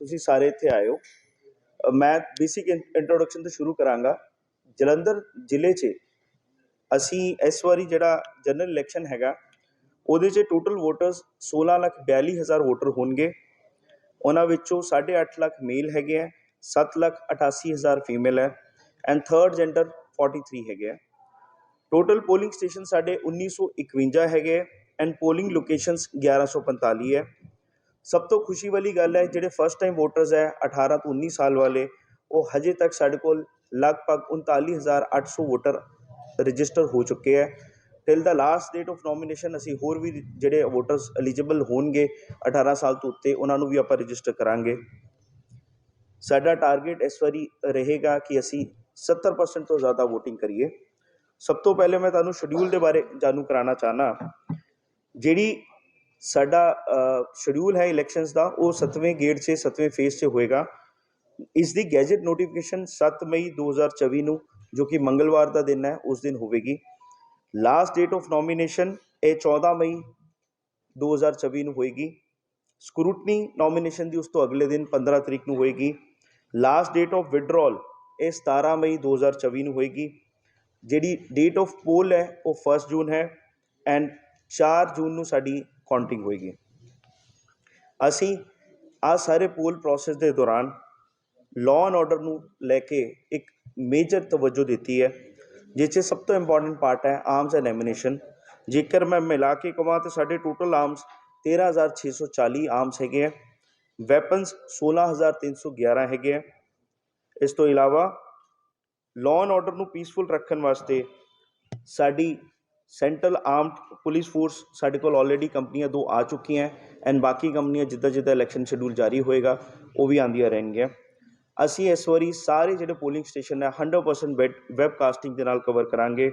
ਤੁਸੀਂ ਸਾਰੇ ਇੱਥੇ ਆਏ ਹੋ ਮੈਂ ਬੇਸਿਕ ਇੰਟਰੋਡਕਸ਼ਨ ਤੋਂ ਸ਼ੁਰੂ ਕਰਾਂਗਾ। ਜਲੰਧਰ ਜ਼ਿਲ੍ਹੇ 'ਚ ਅਸੀਂ ਇਸ ਵਾਰੀ ਜਿਹੜਾ ਜਨਰਲ ਇਲੈਕਸ਼ਨ ਹੈਗਾ, ਉਹਦੇ 'ਚ ਟੋਟਲ ਵੋਟਰਸ 16 ਲੱਖ 42 ਹਜ਼ਾਰ ਵੋਟਰ ਹੋਣਗੇ। ਉਹਨਾਂ ਵਿੱਚੋਂ 8.5 ਲੱਖ ਮੇਲ ਹੈਗੇ ਹੈ 7 ਲੱਖ 88 ਹਜ਼ਾਰ ਫੀਮੇਲ ਹੈ ਐਂਡ ਥਰਡ ਜੈਂਡਰ 43 ਹੈਗੇ ਹੈ ਟੋਟਲ ਪੋਲਿੰਗ ਸਟੇਸ਼ਨ ਸਾਡੇ 1951 ਹੈਗੇ ਹੈ ਐਂਡ ਪੋਲਿੰਗ ਲੋਕੇਸ਼ਨਸ 1145 ਹੈ ਸਭ ਤੋਂ ਖੁਸ਼ੀ ਵਾਲੀ ਗੱਲ ਹੈ, ਜਿਹੜੇ ਫਸਟ ਟਾਈਮ ਵੋਟਰਸ ਹੈ 18 ਤੋਂ 19 ਸਾਲ ਵਾਲੇ, ਉਹ ਹਜੇ ਤੱਕ ਸਾਡੇ ਕੋਲ ਲਗਭਗ 39800 ਵੋਟਰ ਰਜਿਸਟਰ ਹੋ ਚੁੱਕੇ ਹੈ। Till the last date of nomination ਅਸੀਂ ਹੋਰ ਵੀ ਜਿਹੜੇ ਵੋਟਰਸ ਐਲੀਜੀਬਲ ਹੋਣਗੇ 18 ਸਾਲ ਤੋਂ ਉੱਤੇ, ਉਹਨਾਂ ਨੂੰ ਵੀ ਆਪਾਂ ਰਜਿਸਟਰ ਕਰਾਂਗੇ। ਸਾਡਾ ਟਾਰਗੇਟ ਇਸ ਵਾਰੀ ਰਹੇਗਾ ਕਿ ਅਸੀਂ 70% ਤੋਂ ਜ਼ਿਆਦਾ VOTING ਕਰੀਏ। ਸਭ ਤੋਂ ਪਹਿਲੇ ਮੈਂ ਤੁਹਾਨੂੰ ਸ਼ਡਿਊਲ ਦੇ ਬਾਰੇ ਜਾਣੂ ਕਰਾਉਣਾ ਚਾਹਨਾ ਜਿਹੜੀ ਸਾਡਾ ਸ਼ਡਿਊਲ ਹੈ ਇਲੈਕਸ਼ਨਸ ਦਾ, ਉਹ 7ਵੇਂ ਗੇੜ 'ਚ 7ਵੇਂ ਫੇਜ਼ 'ਚ ਹੋਏਗਾ। ਇਸ ਦੀ ਗੈਜਟ ਨੋਟੀਫਿਕੇਸ਼ਨ 7 ਮਈ 2024 ਨੂੰ, ਜੋ ਕਿ ਮੰਗਲਵਾਰ ਦਾ ਦਿਨ ਹੈ, ਉਸ ਦਿਨ ਹੋਵੇਗੀ। ਲਾਸਟ ਡੇਟ ਆਫ ਨੋਮੀਨੇਸ਼ਨ ਇਹ 14 ਮਈ 2024 ਨੂੰ ਹੋਏਗੀ। ਸਕਰੂਟਨੀ ਨੋਮੀਨੇਸ਼ਨ ਦੀ ਉਸ ਤੋਂ ਅਗਲੇ ਦਿਨ 15 ਤਰੀਕ ਨੂੰ ਹੋਏਗੀ। ਲਾਸਟ ਡੇਟ ਆਫ ਵਿਡਰਾਲ ਇਹ 17 ਮਈ 2024 ਨੂੰ ਹੋਏਗੀ। ਜਿਹੜੀ ਡੇਟ ਆਫ ਪੋਲ ਹੈ, ਉਹ 1 ਜੂਨ ਹੈ। ਐਂਡ 4 ਜੂਨ ਨੂੰ ਸਾਡੀ ਕਾਊਂਟਿੰਗ ਹੋਏਗੀ। ਅਸੀਂ ਆ ਸਾਰੇ ਪੋਲ ਪ੍ਰੋਸੈਸ ਦੇ ਦੌਰਾਨ ਲਾਅ ਐਂਡ ਆਰਡਰ ਨੂੰ ਲੈ ਕੇ ਇੱਕ ਮੇਜਰ ਤਵੱਜੋ ਦਿੱਤੀ ਹੈ, ਜਿਸ 'ਚ ਸਭ ਤੋਂ ਇੰਪੋਰਟੈਂਟ ਪਾਰਟ ਹੈ ਆਰਮਸ ਐਂਡ ਐਮੂਨੀਸ਼ਨ ਜੇਕਰ ਮੈਂ ਮਿਲਾ ਕੇ ਕਹਾਂ ਤਾਂ ਸਾਡੇ ਟੋਟਲ ਆਰਮਸ 13640 ਆਰਮਸ ਹੈਗੇ ਹੈ ਵੈਪਨਸ 16311 ਹੈਗੇ ਹੈ ਇਸ ਤੋਂ ਇਲਾਵਾ ਲਾਅ ਐਂਡ ਆਰਡਰ ਨੂੰ ਪੀਸਫੁਲ ਰੱਖਣ ਵਾਸਤੇ ਸਾਡੀ ਸੈਂਟਰਲ ਆਰਮਡ ਪੁਲਿਸ ਫੋਰਸ ਸਾਡੇ ਕੋਲ ਆਲਰੇਡੀ ਕੰਪਨੀਆਂ ਦੋ ਆ ਚੁੱਕੀਆਂ ਐਂਡ ਬਾਕੀ ਕੰਪਨੀਆਂ ਜਿੱਦਾਂ ਜਿੱਦਾਂ ਇਲੈਕਸ਼ਨ ਸ਼ਡਿਊਲ ਜਾਰੀ ਹੋਏਗਾ, ਉਹ ਵੀ ਆਉਂਦੀਆਂ ਰਹਿਣਗੀਆਂ। ਅਸੀਂ ਇਸ ਵਾਰੀ ਸਾਰੇ ਜਿਹੜੇ ਪੋਲਿੰਗ ਸਟੇਸ਼ਨ ਹੈ 100% ਵੈਬ ਵੈਬਕਾਸਟਿੰਗ ਦੇ ਨਾਲ ਕਵਰ ਕਰਾਂਗੇ।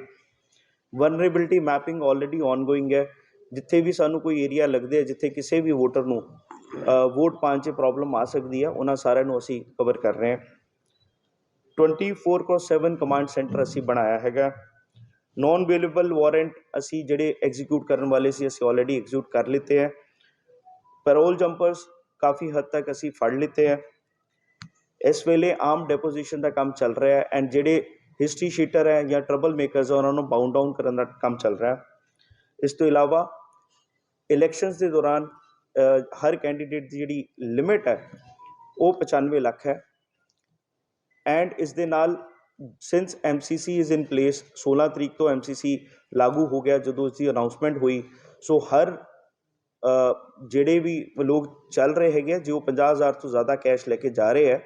ਵਨਰੇਬਿਲਟੀ ਮੈਪਿੰਗ ਆਲਰੇਡੀ ਆਨਗੋਇੰਗ ਹੈ। ਜਿੱਥੇ ਵੀ ਸਾਨੂੰ ਕੋਈ ਏਰੀਆ ਲੱਗਦੇ ਹੈ ਜਿੱਥੇ ਕਿਸੇ ਵੀ ਵੋਟਰ ਨੂੰ ਵੋਟ ਪਾਉਣ 'ਚ ਪ੍ਰੋਬਲਮ ਆ ਸਕਦੀ ਹੈ, ਉਹਨਾਂ ਸਾਰਿਆਂ ਨੂੰ ਅਸੀਂ ਕਵਰ ਕਰ ਰਹੇ ਹਾਂ। 24/7 ਕਮਾਂਡ ਸੈਂਟਰ ਅਸੀਂ ਬਣਾਇਆ ਹੈਗਾ। ਨਾਨ ਅਵੇਲੇਬਲ ਵਾਰੰਟ ਅਸੀਂ ਜਿਹੜੇ ਐਗਜ਼ੀਕਿਊਟ ਕਰਨ ਵਾਲੇ ਸੀ, ਅਸੀਂ ਆਲਰੇਡੀ ਐਗਜ਼ੀਕਿਊਟ ਕਰ ਲਿੱਤੇ ਹੈ ਪੈਰੋਲ ਜੰਪਰਸ ਕਾਫੀ ਹੱਦ ਤੱਕ ਅਸੀਂ ਫੜ ਲਿੱਤੇ ਹੈ ਇਸ ਵੇਲੇ ਆਮ ਡੈਪੋਜੀਸ਼ਨ ਦਾ ਕੰਮ ਚੱਲ ਰਿਹਾ ਹੈ ਐਂਡ ਜਿਹੜੇ ਹਿਸਟਰੀ ਸ਼ੀਟਰ ਹੈ ਜਾਂ ਟਰਬਲ ਮੇਕਰਸ ਉਹਨਾਂ ਨੂੰ ਬਾਉਂਡ ਡਾਊਨ ਕਰਨ ਦਾ ਕੰਮ ਚੱਲ ਰਿਹਾ ਹੈ। ਇਸ ਤੋਂ ਇਲਾਵਾ ਇਲੈਕਸ਼ਨਸ ਦੇ ਦੌਰਾਨ ਹਰ ਕੈਂਡੀਡੇਟ ਦੀ ਜਿਹੜੀ ਲਿਮਿਟ ਹੈ, ਉਹ 95 ਲੱਖ ਹੈ। ਐਂਡ ਇਸ ਦੇ ਨਾਲ since MCC is in place 16 ਤਰੀਕ ਤੋਂ MCC ਲਾਗੂ ਹੋ ਗਿਆ ਜਦੋਂ ਇਸ ਦੀ ਅਨਾਉਂਸਮੈਂਟ ਹੋਈ। ਸੋ ਹਰ ਜਿਹੜੇ ਵੀ ਲੋਕ ਚੱਲ ਰਹੇ ਹੈਗੇ ਆ, ਜੋ 50000 ਤੋਂ ਜ਼ਿਆਦਾ ਕੈਸ਼ ਲੈ ਕੇ ਜਾ ਰਹੇ ਹੈ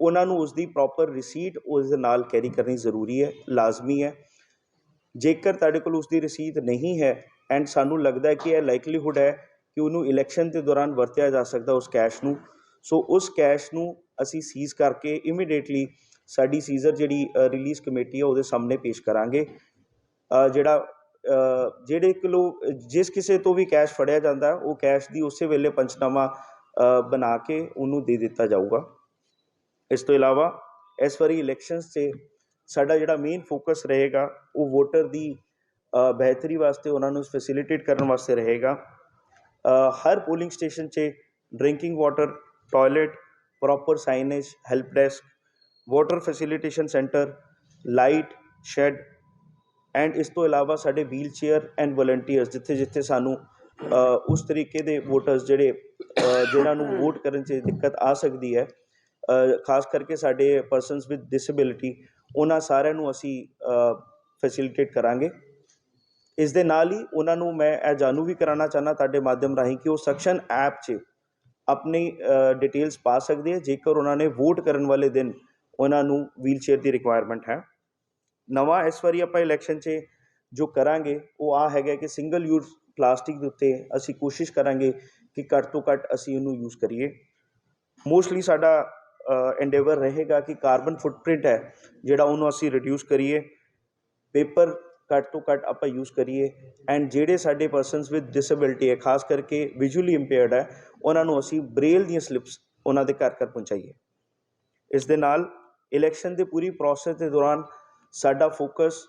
ਉਹਨਾਂ ਨੂੰ ਉਸ ਦੀ ਪ੍ਰੋਪਰ ਰਿਸੀਟ ਉਸ ਦੇ ਨਾਲ ਕੈਰੀ ਕਰਨੀ ਜ਼ਰੂਰੀ ਹੈ ਲਾਜ਼ਮੀ ਹੈ। ਜੇਕਰ ਤੁਹਾਡੇ ਕੋਲ ਉਸ ਦੀ ਰਸੀਦ ਨਹੀਂ ਹੈ ਐਂਡ ਸਾਨੂੰ ਲੱਗਦਾ ਹੈ ਕਿ ਇਹ ਲਾਈਕਲੀਹੁੱਡ ਹੈ ਕਿ ਉਹਨੂੰ ਇਲੈਕਸ਼ਨ ਦੇ ਦੌਰਾਨ ਵਰਤਿਆ ਜਾ ਸਕਦਾ ਉਸ ਕੈਸ਼ ਨੂੰ। ਸੋ ਉਸ ਕੈਸ਼ ਨੂੰ ਅਸੀਂ ਸੀਜ਼ ਕਰਕੇ ਇਮੀਡੀਏਟਲੀ ਸਾਡੀ ਸੀਜ਼ਰ ਜਿਹੜੀ ਰਿਲੀਜ਼ ਕਮੇਟੀ ਆ ਉਹਦੇ ਸਾਹਮਣੇ ਪੇਸ਼ ਕਰਾਂਗੇ। ਜਿਹੜਾ ਅ, ਜਿਹੜੇ ਕਿਲੋ ਜਿਸ ਕਿਸੇ ਤੋਂ ਵੀ ਕੈਸ਼ ਫੜਿਆ ਜਾਂਦਾ ਉਹ ਕੈਸ਼ ਦੀ ਉਸੇ ਵੇਲੇ ਪੰਚਨਾਮਾ ਬਣਾ ਕੇ ਉਹਨੂੰ ਦੇ ਦਿੱਤਾ ਜਾਊਗਾ। ਇਸ ਤੋਂ ਇਲਾਵਾ ਇਸ ਵਾਰੀ ਇਲੈਕਸ਼ਨਸ 'ਚ ਸਾਡਾ ਜਿਹੜਾ ਮੇਨ ਫੋਕਸ ਰਹੇਗਾ ਉਹ ਵੋਟਰ ਦੀ ਬਿਹਤਰੀ ਵਾਸਤੇ ਉਹਨਾਂ ਨੂੰ ਫੈਸਿਲਿਟੇਟ ਕਰਨ ਵਾਸਤੇ ਰਹੇਗਾ। ਹਰ ਪੋਲਿੰਗ ਸਟੇਸ਼ਨ 'ਚ drinking water toilet proper signage help desk water facilitation centre light shed and ਇਸ ਤੋਂ ਇਲਾਵਾ ਸਾਡੇ ਵੀਲ ਚੇਅਰ ਐਂਡ ਵਲੰਟੀਅਰਸ ਜਿੱਥੇ ਜਿੱਥੇ ਸਾਨੂੰ ਉਸ ਤਰੀਕੇ ਦੇ ਵੋਟਰਸ ਜਿਹੜੇ ਅ, ਜਿਨ੍ਹਾਂ ਨੂੰ ਵੋਟ ਕਰਨ 'ਚ ਦਿੱਕਤ ਆ ਸਕਦੀ ਹੈ ਖਾਸ ਕਰਕੇ ਸਾਡੇ ਪਰਸਨਸ ਵਿਦ ਡਿਸੇਬਿਲਿਟੀ ਉਹਨਾਂ ਸਾਰਿਆਂ ਨੂੰ ਅਸੀਂ ਫੈਸਿਲਿਟੇਟ ਕਰਾਂਗੇ। ਇਸ ਦੇ ਨਾਲ ਹੀ ਉਹਨਾਂ ਨੂੰ ਮੈਂ ਇਹ ਜਾਣੂ ਵੀ ਕਰਾਉਣਾ ਚਾਹੁੰਦਾ ਤੁਹਾਡੇ ਮਾਧਿਅਮ ਰਾਹੀਂ ਕਿ ਉਹ ਸੈਕਸ਼ਨ ਐਪ 'ਚ ਆਪਣੀ ਡਿਟੇਲਸ ਪਾ ਸਕਦੇ ਆ ਜੇਕਰ ਉਹਨਾਂ ਨੇ ਵੋਟ ਕਰਨ ਵਾਲੇ ਦਿਨ ਉਹਨਾਂ ਨੂੰ ਵੀਲਚੇਅਰ ਦੀ ਰਿਕੁਆਇਰਮੈਂਟ ਹੈ। ਨਵਾਂ ਇਸ ਵਾਰੀ ਆਪਾਂ ਇਲੈਕਸ਼ਨ 'ਚ ਜੋ ਕਰਾਂਗੇ, ਉਹ ਆ ਹੈਗਾ ਕਿ ਸਿੰਗਲ ਯੂਜ਼ ਪਲਾਸਟਿਕ ਦੇ ਉੱਤੇ ਅਸੀਂ ਕੋਸ਼ਿਸ਼ ਕਰਾਂਗੇ ਕਿ ਘੱਟ ਤੋਂ ਘੱਟ ਅਸੀਂ ਇਹਨੂੰ ਯੂਜ਼ ਕਰੀਏ। ਮੋਸਟਲੀ ਸਾਡਾ ਐਂਡੇਵਰ ਰਹੇਗਾ ਕਿ ਕਾਰਬਨ ਫੁੱਟਪ੍ਰਿੰਟ ਹੈ, ਜਿਹੜਾ ਉਹਨੂੰ ਅਸੀਂ ਰਿਡਿਊਸ ਕਰੀਏ। ਪੇਪਰ ਘੱਟ ਤੋਂ ਘੱਟ ਆਪਾਂ ਯੂਜ਼ ਕਰੀਏ। ਐਂਡ ਜਿਹੜੇ ਸਾਡੇ ਪਰਸਨਸ ਵਿਦ ਡਿਸੇਬਿਲਿਟੀ ਹੈ, ਖਾਸ ਕਰਕੇ ਵਿਜ਼ੂਅਲੀ ਇੰਪੇਅਰਡ ਹੈ, ਉਹਨਾਂ ਨੂੰ ਅਸੀਂ ਬ੍ਰੇਲ ਦੀਆਂ ਸਲਿੱਪਸ ਉਹਨਾਂ ਦੇ ਘਰ ਘਰ ਪਹੁੰਚਾਈਏ। ਇਸ ਦੇ ਨਾਲ ਇਲੈਕਸ਼ਨ ਦੇ ਪੂਰੀ ਪ੍ਰੋਸੈਸ ਦੇ ਦੌਰਾਨ ਸਾਡਾ ਫੋਕਸ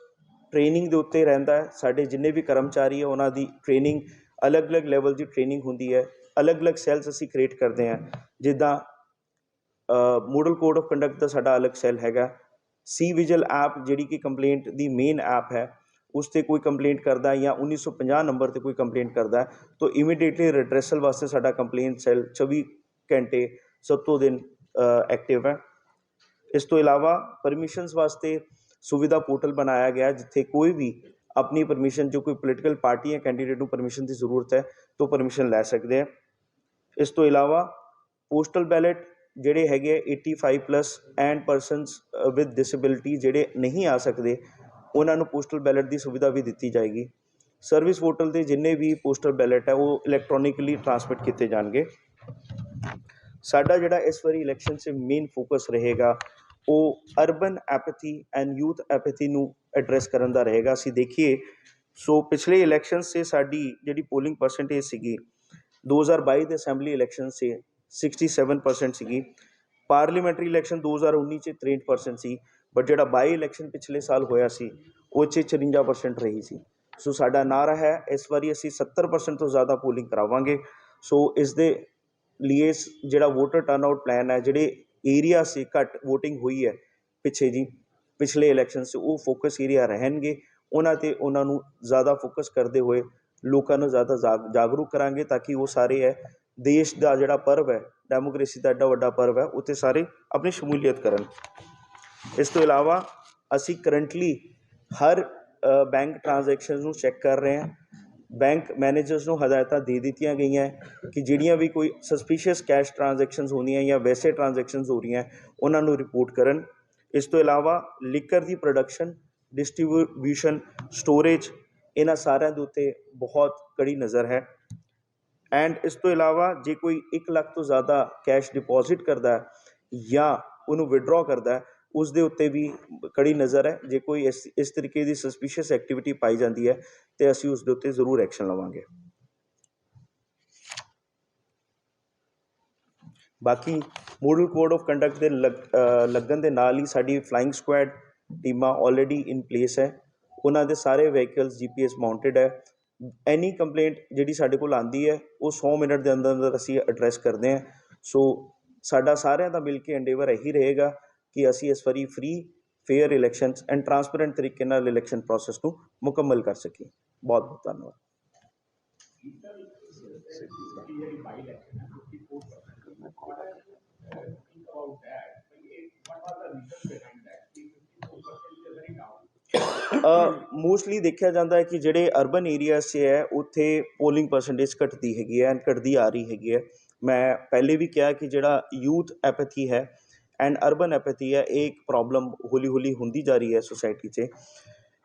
ਟ੍ਰੇਨਿੰਗ ਦੇ ਉੱਤੇ ਰਹਿੰਦਾ ਹੈ। ਸਾਡੇ ਜਿੰਨੇ ਵੀ ਕਰਮਚਾਰੀ ਹੈ, ਉਹਨਾਂ ਦੀ ਟ੍ਰੇਨਿੰਗ ਅਲੱਗ-ਅਲੱਗ ਲੈਵਲ ਦੀ ਟ੍ਰੇਨਿੰਗ ਹੁੰਦੀ ਹੈ। ਅਲੱਗ-ਅਲੱਗ ਸੈਲਸ ਅਸੀਂ ਕ੍ਰੀਏਟ ਕਰਦੇ ਹਾਂ। ਜਿੱਦਾਂ ਮੋਡਲ ਕੋਡ ਆਫ ਕੰਡਕਟ ਦਾ ਸਾਡਾ ਅਲੱਗ ਸੈੱਲ ਹੈਗਾ। ਸੀ ਵਿਜਲ ਐਪ ਜਿਹੜੀ ਕਿ ਕੰਪਲੇਂਟ ਦੀ ਮੇਨ ਐਪ ਹੈ, ਉਸ ਤੇ ਕੋਈ ਕੰਪਲੇਂਟ ਕਰਦਾ ਹੈ ਜਾਂ 1950 ਨੰਬਰ ਤੇ ਕੋਈ ਕੰਪਲੇਂਟ ਕਰਦਾ, ਤਾਂ ਇਮੀਡੀਏਟਲੀ ਰਿਡਰੈਸਲ ਵਾਸਤੇ ਸਾਡਾ ਕੰਪਲੇਂਟ ਸੈੱਲ 24 ਘੰਟੇ ਸੱਤੋਂ ਦਿਨ ਐਕਟਿਵ ਹੈ। ਇਸ ਤੋਂ ਇਲਾਵਾ ਪਰਮਿਸ਼ਨਸ ਵਾਸਤੇ ਸੁਵਿਧਾ ਪੋਰਟਲ ਬਣਾਇਆ ਗਿਆ ਜਿੱਥੇ ਕੋਈ ਵੀ ਆਪਣੀ ਪਰਮਿਸ਼ਨ ਜੋ ਕੋਈ ਪੋਲੀਟੀਕਲ ਪਾਰਟੀ ਜਾਂ ਕੈਂਡੀਡੇਟ ਨੂੰ ਪਰਮਿਸ਼ਨ ਦੀ ਜ਼ਰੂਰਤ ਹੈ, ਤਾਂ ਪਰਮਿਸ਼ਨ ਲੈ ਸਕਦੇ ਹੈ। ਇਸ ਤੋਂ ਇਲਾਵਾ ਪੋਸਟਲ ਬੈਲਟ ਜਿਹੜੇ ਹੈਗੇ ਆ 85 plus and persons with disability ਜਿਹੜੇ ਨਹੀਂ ਆ ਸਕਦੇ, ਉਹਨਾਂ ਨੂੰ ਪੋਸਟਲ ਬੈਲਟ ਦੀ ਸੁਵਿਧਾ ਵੀ ਦਿੱਤੀ ਜਾਏਗੀ। ਸਰਵਿਸ ਪੋਰਟਲ ਦੇ ਜਿੰਨੇ ਵੀ ਪੋਸਟਲ ਬੈਲਟ ਹੈ, ਉਹ ਇਲੈਕਟ੍ਰੋਨਿਕਲੀ ਟ੍ਰਾਂਸਮਿਟ ਕੀਤੇ ਜਾਣਗੇ। ਸਾਡਾ ਜਿਹੜਾ ਇਸ ਵਾਰੀ ਇਲੈਕਸ਼ਨ 'ਚ ਮੇਨ ਫੋਕਸ ਰਹੇਗਾ, ਉਹ urban apathy and youth apathy ਨੂੰ ਐਡਰੈਸ ਕਰਨ ਦਾ ਰਹੇਗਾ। ਅਸੀਂ ਦੇਖੀਏ ਸੋ ਪਿਛਲੇ ਇਲੈਕਸ਼ਨ 'ਚ ਸਾਡੀ ਜਿਹੜੀ ਪੋਲਿੰਗ ਪਰਸੈਂਟੇਜ ਸੀਗੀ 2022 ਦੇ ਅਸੈਂਬਲੀ ਇਲੈਕਸ਼ਨ 'ਚ 67% ਸੀਗੀ। ਪਾਰਲੀਮੈਂਟਰੀ ਇਲੈਕਸ਼ਨ 2019 'ਚ 63% ਸੀ ਬਟ ਜਿਹੜਾ ਬਾਈ ਇਲੈਕਸ਼ਨ ਪਿਛਲੇ ਸਾਲ ਹੋਇਆ ਸੀ, ਉਹ 'ਚ 54% ਰਹੀ ਸੀ। ਸੋ ਸਾਡਾ ਨਾਰਾ ਹੈ, ਇਸ ਵਾਰੀ ਅਸੀਂ 70% ਤੋਂ ਜ਼ਿਆਦਾ ਪੋਲਿੰਗ ਕਰਾਵਾਂਗੇ। ਸੋ ਇਸ ਦੇ ਲਈ ਜਿਹੜਾ ਵੋਟਰ ਟਰਨਆਊਟ ਪਲਾਨ ਹੈ, ਜਿਹੜੇ ਏਰੀਆ ਸੀ ਘੱਟ VOTING ਹੋਈ ਹੈ ਪਿੱਛੇ ਜੀ, ਪਿਛਲੇ ਇਲੈਕਸ਼ਨ 'ਚ ਉਹ ਫੋਕਸ ਏਰੀਆ ਰਹਿਣਗੇ। ਉਹਨਾਂ ਤੇ ਉਹਨਾਂ ਨੂੰ ਜ਼ਿਆਦਾ ਫੋਕਸ ਕਰਦੇ ਹੋਏ ਲੋਕਾਂ ਨੂੰ ਜ਼ਿਆਦਾ ਜਾਗ- ਜਾਗਰੂਕ ਕਰਾਂਗੇ ਤਾਂ ਕਿ ਉਹ ਸਾਰੇ ਹੈ ਦੇਸ਼ ਦਾ ਜਿਹੜਾ ਪਰਵ ਹੈ ਡੈਮੋਕ੍ਰੇਸੀ ਦਾ ਐਡਾ ਵੱਡਾ ਪਰਵ ਹੈ, ਉੱਥੇ ਸਾਰੇ ਆਪਣੀ ਸ਼ਮੂਲੀਅਤ ਕਰਨ। ਇਸ ਤੋਂ ਇਲਾਵਾ ਅਸੀਂ ਕਰੰਟਲੀ ਹਰ ਬੈਂਕ ਟ੍ਰਾਂਜੈਕਸ਼ਨਸ ਨੂੰ ਚੈੱਕ ਕਰ ਰਹੇ ਹਾਂ। ਬੈਂਕ ਮੈਨੇਜਰਸ ਨੂੰ ਹਦਾਇਤਾਂ ਦੇ ਦਿੱਤੀਆਂ ਗਈਆਂ ਕਿ ਜਿਹੜੀਆਂ ਵੀ ਕੋਈ ਸਸਪੀਸ਼ੀਅਸ ਕੈਸ਼ ਟ੍ਰਾਂਜੈਕਸ਼ਨਸ ਹੁੰਦੀਆਂ ਜਾਂ ਵੈਸੇ ਟ੍ਰਾਂਜੈਕਸ਼ਨਸ ਹੋ ਰਹੀਆਂ, ਉਹਨਾਂ ਨੂੰ ਰਿਪੋਰਟ ਕਰਨ। ਇਸ ਤੋਂ ਇਲਾਵਾ ਲਿਕਰ ਦੀ ਪ੍ਰੋਡਕਸ਼ਨ ਡਿਸਟ੍ਰੀਬਿਊਸ਼ਨ ਸਟੋਰੇਜ ਇਹਨਾਂ ਸਾਰਿਆਂ ਦੇ ਉੱਤੇ ਬਹੁਤ ਕੜੀ ਨਜ਼ਰ ਹੈ। ਐਂਡ ਇਸ ਤੋਂ ਇਲਾਵਾ ਜੇ ਕੋਈ 1 ਲੱਖ ਤੋਂ ਜ਼ਿਆਦਾ ਕੈਸ਼ ਡਿਪੋਜ਼ਿਟ ਕਰਦਾ ਹੈ ਜਾਂ ਉਹਨੂੰ ਵਿਡਰਾਅ ਕਰਦਾ ਹੈ ਉਸ ਦੇ ਉੱਤੇ ਵੀ ਕੜੀ ਨਜ਼ਰ ਹੈ। ਜੇ ਕੋਈ ਇਸ ਇਸ ਤਰੀਕੇ ਦੀ ਸਸਪੀਸ਼ੀਅਸ ਐਕਟੀਵਿਟੀ ਪਾਈ ਜਾਂਦੀ ਹੈ, ਤੇ ਅਸੀਂ ਉਸ ਦੇ ਉੱਤੇ ਜ਼ਰੂਰ ਐਕਸ਼ਨ ਲਵਾਂਗੇ। ਬਾਕੀ ਮੋਡਲ ਕੋਡ ਆਫ ਕੰਡਕਟ ਦੇ ਲੱਗ- ਲੱਗਣ ਦੇ ਨਾਲ ਹੀ ਸਾਡੀ ਫਲਾਈਂਗ ਸਕੁਐਡ ਟੀਮਾਂ ਆਲਰੇਡੀ ਇਨ ਪਲੇਸ ਹੈ। ਉਹਨਾਂ ਦੇ ਸਾਰੇ ਵਹੀਕਲਸ ਜੀਪੀਐਸ ਮਾਊਂਟਡ ਹੈ। ਐਨੀ ਕੰਪਲੇਂਟ ਜਿਹੜੀ ਸਾਡੇ ਕੋਲ ਆਂਦੀ ਹੈ, ਉਹ 100 ਮਿੰਟ ਦੇ ਅੰਦਰ ਅੰਦਰ ਅਸੀਂ ਐਡਰੈਸ ਕਰਦੇ ਹਾਂ। ਸੋ ਸਾਡਾ ਸਾਰਿਆਂ ਦਾ ਮਿਲ ਕੇ ਐਂਡੇਵਰ ਇਹੀ ਰਹੇਗਾ ਕਿ ਅਸੀਂ ਇਸ ਵਾਰੀ free fair elections and transparent ਤਰੀਕੇ ਨਾਲ ਇਲੈਕਸ਼ਨ ਪ੍ਰੋਸੈਸ ਨੂੰ ਮੁਕੰਮਲ ਕਰ ਸਕੀਏ ਬਹੁਤ ਬਹੁਤ ਧੰਨਵਾਦ ਮੋਸਟਲੀ ਦੇਖਿਆ ਜਾਂਦਾ ਹੈ ਕਿ ਜਿਹੜੇ ਅਰਬਨ ਏਰੀਆਜ਼ 'ਚ ਹੈ ਉੱਥੇ ਪੋਲਿੰਗ ਪਰਸੈਂਟੇਜ ਘਟਦੀ ਹੈਗੀ ਹੈ ਐਂਡ ਘਟਦੀ ਆ ਰਹੀ ਹੈਗੀ ਹੈ ਮੈਂ ਪਹਿਲੇ ਵੀ ਕਿਹਾ ਕਿ ਜਿਹੜਾ ਯੂਥ ਐਪੈਥੀ ਹੈ ਐਂਡ ਅਰਬਨ ਐਪੈਥੀ ਹੈ, ਇਹ ਇੱਕ ਪ੍ਰੋਬਲਮ ਹੌਲੀ ਹੌਲੀ ਹੁੰਦੀ ਜਾ ਰਹੀ ਹੈ ਸੋਸਾਇਟੀ 'ਚ।